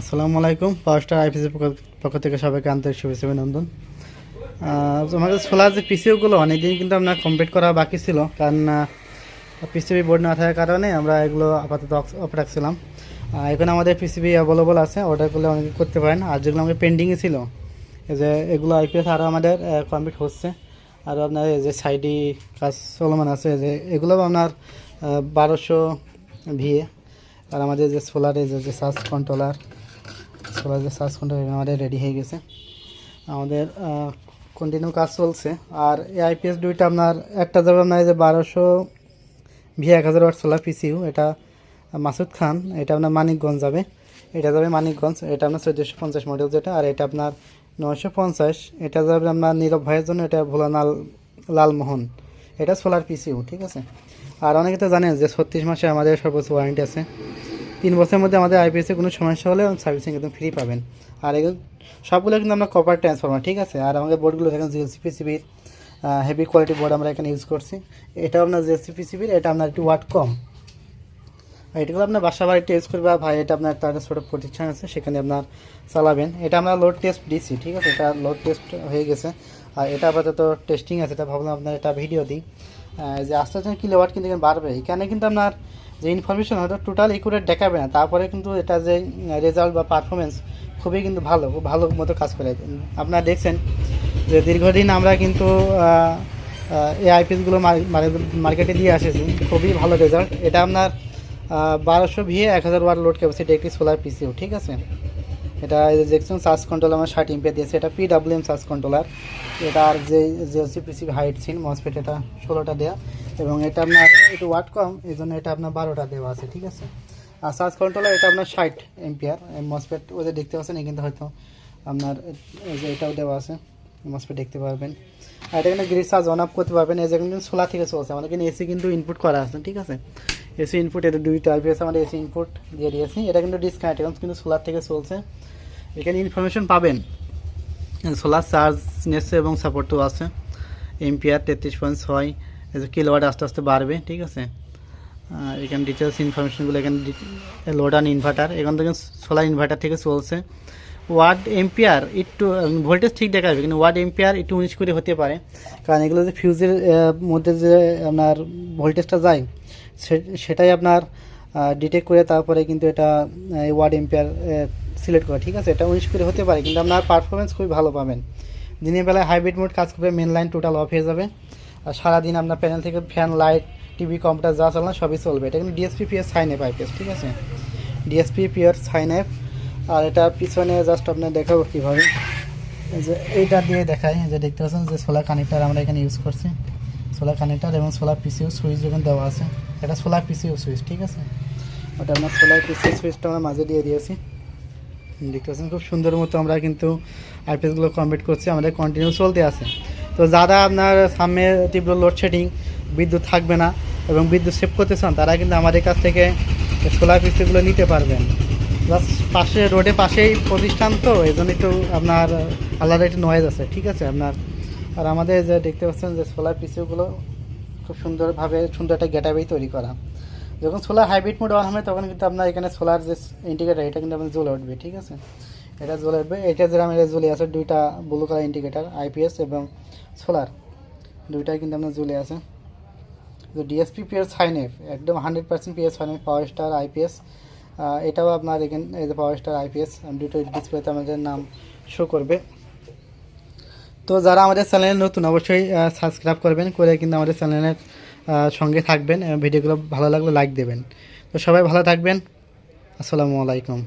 আসসালামু আলাইকুম। পাওয়ার স্টার আইপিসির পক্ষ থেকে সবাইকে আন্তরিক শুভেচ্ছা অভিনন্দন। আহ, আমাদের সোলার যে পিসিওগুলো অনেকদিন কিন্তু আপনার কমপ্লিট করা বাকি ছিল কারণ পিসিবি বোর্ড না থাকার কারণে আমরা এগুলো আপাতত অফ রাখছিলাম। এখন আমাদের পিসিবি অ্যাভেলেবল আছে অর্ডার করলে অনেকে করতে পারেন। আর যেগুলো আমাদের পেন্ডিংয়ে ছিল যে এগুলো আইপিএস আরও আমাদের কমপ্লিট হচ্ছে। আর আপনার যে সাইডি কাজ চলমান আছে যে এগুলো আপনার বারোশো ভিএ। আর আমাদের যে সোলারের যে সার্চ কন্ট্রোলার সোলার যে সার্চ কন্ট্রোলার আমাদের রেডি হয়ে গেছে। আমাদের কন্টিনিউ কাজ চলছে। আর এই আইপিএস দুইটা আপনার একটা যাবে আপনার যে বারোশো ভি এক হাজার ওয়াট সোলার পিসিউ এটা মাসুদ খান, এটা আপনার মানিকগঞ্জ যাবে। এটা যাবে মানিকগঞ্জ, এটা আপনার চোদ্দোশো পঞ্চাশ মডেল যেটা, আর এটা আপনার নয়শো পঞ্চাশ, এটা যাবে আপনার নীরব ভাইয়ের জন্য এটা ভোলানাল লালমোহন এটা সোলার পিসিউ ঠিক আছে? আর অনেকে তো জানেন যে ছত্রিশ মাসে আমাদের সর্বোচ্চ ওয়ারেন্টি আছে। তিন বছরের মধ্যে আমাদের আইপিএসে কোনো সমস্যা হলে সার্ভিসিং একদম ফ্রি পাবেন। আর এগুলো সবগুলো কিন্তু আমরা কপার ট্রান্সফর্মার ঠিক আছে? আর আমাদের বোর্ডগুলো দেখেন জিএলসি পিসিবির হেভি কোয়ালিটি বোর্ড আমরা এখানে ইউজ করছি। এটা আপনার জিএলসি পিসিবির এটা আপনার একটু ওয়াট কম। এটাগুলো আপনার বাসা বাড়িতে ইউজ করবে ভাই, এটা আপনার একটা ছোটো প্রতিষ্ঠান আছে, সেখানে আপনার চালাবেন। এটা আমরা লোড টেস্ট দিচ্ছি ঠিক আছে? এটা লোড টেস্ট হয়ে গেছে। আর এটা আপাতত টেস্টিং আছে এটা ভাবলাম আপনার এটা ভিডিও দিই। যে আস্তে আস্তে কিলোওয়াট কিন্তু এখানে বাড়বে। এখানে কিন্তু আপনার যে ইনফরমেশন হয়তো টোটাল একুরেট দেখাবে না, তারপরে কিন্তু এটা যে রেজাল্ট বা পারফরমেন্স খুবই কিন্তু ভালো ভালো মতো কাজ করে আপনারা দেখছেন যে দীর্ঘদিন আমরা কিন্তু এই আইপিএসগুলো মার্কেটে দিয়ে আসেছি, খুবই ভালো রেজাল্ট এটা আপনার বারোশো ভিয়ে এক হাজার ওয়াট লোড ক্যাপাসিটি একটি সোলার পিসিও ঠিক আছে? এটা যে দেখছেন, সার্চ কন্ট্রোল আমার ষাট ইম্পে দিয়েছে। এটা পিডাব্লিউএম সার্চ কন্ট্রোলার এটা আর যে জিএলসি পিসি হাইট সিন মসফেট এটা ষোলোটা দেওয়া এবং এটা আপনার একটু ওয়াট কম এই জন্য এটা আপনার বারোটা দেওয়া আছে, ঠিক আছে? আর সার্চ কন্ট্রোলার এটা আপনার ষাট এম্পিয়ার মসফেট ওদের দেখতে পাচ্ছেন এই কিন্তু হয়তো আপনার যে এটাও দেওয়া আছে। মসফেট দেখতে পারবেন। আর এটা কিন্তু গ্রিড চার্জ অন অফ করতে পারবেন। এই কিন্তু সোলার থেকে চলছে। আমাদের কিন্তু এসি কিন্তু ইনপুট করা আছে, ঠিক আছে? এসি ইনপুট এটা দুইটা আইপিএস আমাদের এসি ইনপুট দিয়ে দিয়েছি। এটা কিন্তু ডিসকানেক্ট এখন কিন্তু সোলার থেকে চলছে। এখানে ইনফরমেশন পাবেন। সোলার চার্জ নেছে এবং সাপোর্টও আছে। এমপিআর তেত্রিশ পয়েন্ট ছয় কিলোওয়াট আস্তে আস্তে বাড়বে, ঠিক আছে? এখানে ডিটেলস ইনফরমেশনগুলো এখানে লোড অ্যান্ড ইনভার্টার এখান থেকে সোলার ইনভার্টার থেকে চলছে। ওয়ার্ড এম্পিয়ার একটু ভোল্টেজ ঠিক দেখাবে কিন্তু ওয়ার্ড এম্পিয়ার একটু উনিশ করে হতে পারে। কারণ এগুলো যে ফিউজের মধ্যে যে আপনার ভোল্টেজটা যায় সেটাই আপনার ডিটেক্ট করে তারপরে কিন্তু এটা ওয়ার্ড এম্পিয়ার সিলেক্ট করে, ঠিক আছে? এটা উনিশ করে হতে পারে, কিন্তু আপনার পারফরমেন্স খুবই ভালো পাবেন। দিনের বেলায় হাইব্রিড মোড কাজ করবে মেন লাইন টোটাল অফ হয়ে যাবে। আর সারাদিন আপনার প্যানেল থেকে ফ্যান লাইট টিভি কম্পিউটার যা চালানো সবই চলবে। এটা কিন্তু DSP PS sine F IPS ঠিক আছে? ডিএসপি পিএস সাইন এফ আর এটা পিছনে জাস্ট আপনার দেখাবো কীভাবে। যে এইটা দিয়ে দেখাই যে দেখতে পাচ্ছেন যে সোলার কানেক্টার আমরা এখানে ইউজ করছি। সোলার কানেক্টার এবং সোলার পিসিও সুইচ যখন দেওয়া আছে। এটা সোলার পিসিও সুইচ ঠিক আছে? ওটা আমরা সোলার পিসিউ সুইচটা আমরা মাঝে দিয়ে দিয়েছি। দেখতে পাচ্ছেন খুব সুন্দর মতো আমরা কিন্তু আইপিএসগুলো কমপ্লিট করছি, আমাদের কন্টিনিউ চলতে আছে। তো যারা আপনার সামনে তীব্র লোডশেডিং বিদ্যুৎ থাকবে না এবং বিদ্যুৎ সেভ করতে চান, তারা কিন্তু আমাদের কাছ থেকে সোলার পিসিগুলো নিতে পারবেন। প্লাস পাশে রোডে পাশেই প্রতিষ্ঠান তো এই জন্য একটু আপনার আলাদা একটু নয়েজ আছে, ঠিক আছে? আপনার, আর আমাদের যে দেখতে পাচ্ছেন যে সোলার পিসিগুলো খুব সুন্দরভাবে, সুন্দর একটা গ্যাটাবেই তৈরি করা। যখন সোলার হাইব্রিড মোড অন হবে, তখন কিন্তু আপনার এখানে সোলার যে ইন্ডিকেটার এটা কিন্তু আপনার জ্বলে উঠবে, ঠিক আছে? এটা জ্বলে উঠবে, এটা যেরকম এটা জ্বলে আছে, দুইটা ব্লু কালার ইন্ডিকেটার আইপিএস এবং সোলার দুইটাই কিন্তু আপনার জ্বলে আছে। ডিএসপি পিএস সাইন একদম hundred percent PS sine power star IPS এটাও আপনার এখানে এই যে পাওয়ার স্টার আইপিএস দুটো ডিসপ্লেতে আমাদের নাম শো করবে। তো যারা আমাদের চ্যানেলে নতুন, অবশ্যই সাবস্ক্রাইব করবেন, করে কিন্তু আমাদের চ্যানেলের সঙ্গে থাকবেন। ভিডিওগুলো ভালো লাগলে লাইক দেবেন। তো সবাই ভালো থাকবেন। আসসালামু আলাইকুম।